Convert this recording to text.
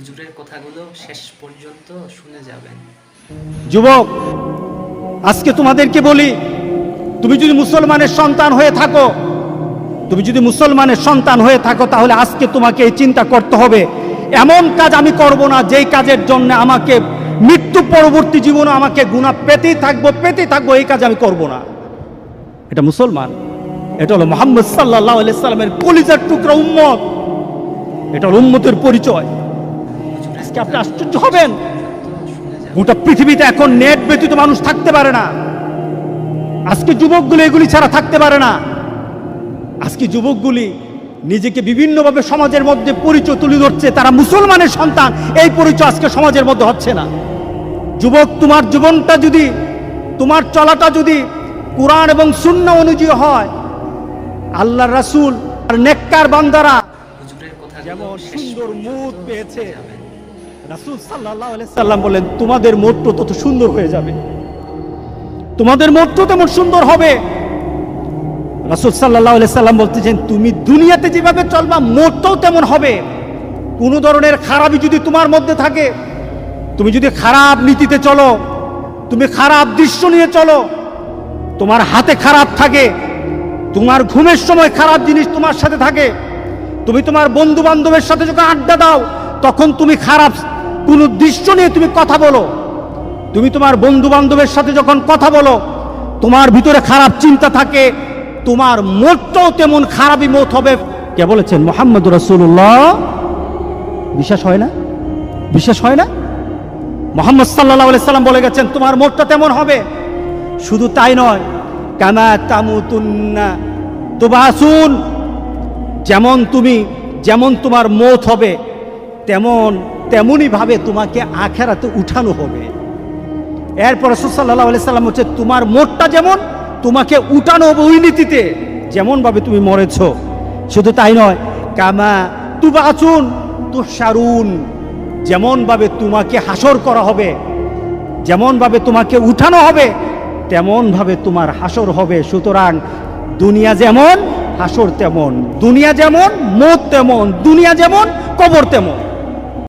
হুজুরের কথাগুলো শেষ পর্যন্ত শুনে যাবেন। যুবক, আজকে তোমাদেরকে বলি, তুমি যদি মুসলমানের সন্তান হয়ে থাকো, তুমি যদি মুসলমানের সন্তান হয়ে থাকো, তাহলে আজকে তোমাকে এই চিন্তা করতে হবে। এমন কাজ আমি করব না, যেই কাজের জন্য আমাকে মৃত্যু পরবর্তী জীবনে আমাকে গুণা পেতেই থাকব পেতেই থাকব, এই কাজ আমি করব না। এটা মুসলমান, এটা হলো মোহাম্মদ সাল্লাহ সাল্লামের কলিজার টুকরা উম্মত, এটা হলো উম্মতের পরিচয়। আজকে আপনি আশ্চর্য হবেন। গোটা পৃথিবীতে এখন নেট ব্যতীত মানুষ থাকতে পারে না। আজকে যুবকগুলি এগুলি ছাড়া থাকতে পারে না। আজকে যুবকগুলি নিজেকে বিভিন্নভাবে সমাজের মধ্যে পরিচয় তুলে ধরছে তারা মুসলমানের সন্তান এই পরিচয় আজকে সমাজের মধ্যে হচ্ছে না। যুবক তোমার জীবনটা যদি তোমার চলাটা যদি কোরআন এবং শূন্য অনুযায়ী হয় আল্লাহ রাসূল আর নেককার বান্দারা হুজুরের যেমন সুন্দর মুখ পেয়েছে। রাসূল আলাইহি সাল্লাম বলেন তোমাদের মোট্ট তত সুন্দর হয়ে যাবে। তোমাদের মোট্ট তেমন সুন্দর হবে। রাসূল আলাইহি সাল্লাম বলতেছেন, তুমি দুনিয়াতে যেভাবে চলবা মোটটাও তেমন হবে। কোনো ধরনের খারাপই যদি তোমার মধ্যে থাকে, তুমি যদি খারাপ নীতিতে চলো, তুমি খারাপ দৃশ্য নিয়ে চলো, তোমার হাতে খারাপ থাকে, তোমার ঘুমের সময় খারাপ জিনিস তোমার সাথে থাকে, তুমি তোমার বন্ধু বান্ধবের সাথে যখন আড্ডা দাও, তখন তুমি খারাপ কোনো দৃশ্য নিয়ে তুমি কথা বলো। তুমি তোমার বন্ধু বান্ধবের সাথে যখন কথা বলো, তোমার ভিতরে খারাপ চিন্তা থাকে, তোমার মোটটাও তেমন খারাপই মত হবে। কে বলেছেন? মোহাম্মদ রসুল্লাহ বিশ্বাস হয় না? বিশ্বাস হয় না? মোহাম্মদ সাল্লাহ সাল্লাম বলে গেছেন, তোমার মোটটা তেমন হবে। শুধু তাই নয়, কামা তামুতুন্না তুবাসুন। যেমন তুমি, যেমন তোমার মত হবে তেমন, তেমনই ভাবে তোমাকে আখেরাতে উঠানো হবে। এরপর সাল্লাহ আলি সাল্লাম হচ্ছে তোমার মোটটা যেমন, তোমাকে উঠানো হবে ওই নীতিতে যেমনভাবে তুমি মরেছ। শুধু তাই নয়, কামা তুবাসুন তুষারুন যেমনভাবে তোমাকে হাসর করা হবে যেমনভাবে তোমাকে উঠানো হবে তেমনভাবে তোমার হাসর হবে। সুতরাং দুনিয়া যেমন হাসর তেমন, দুনিয়া যেমন, মত তেমন, দুনিয়া যেমন, কবর তেমন।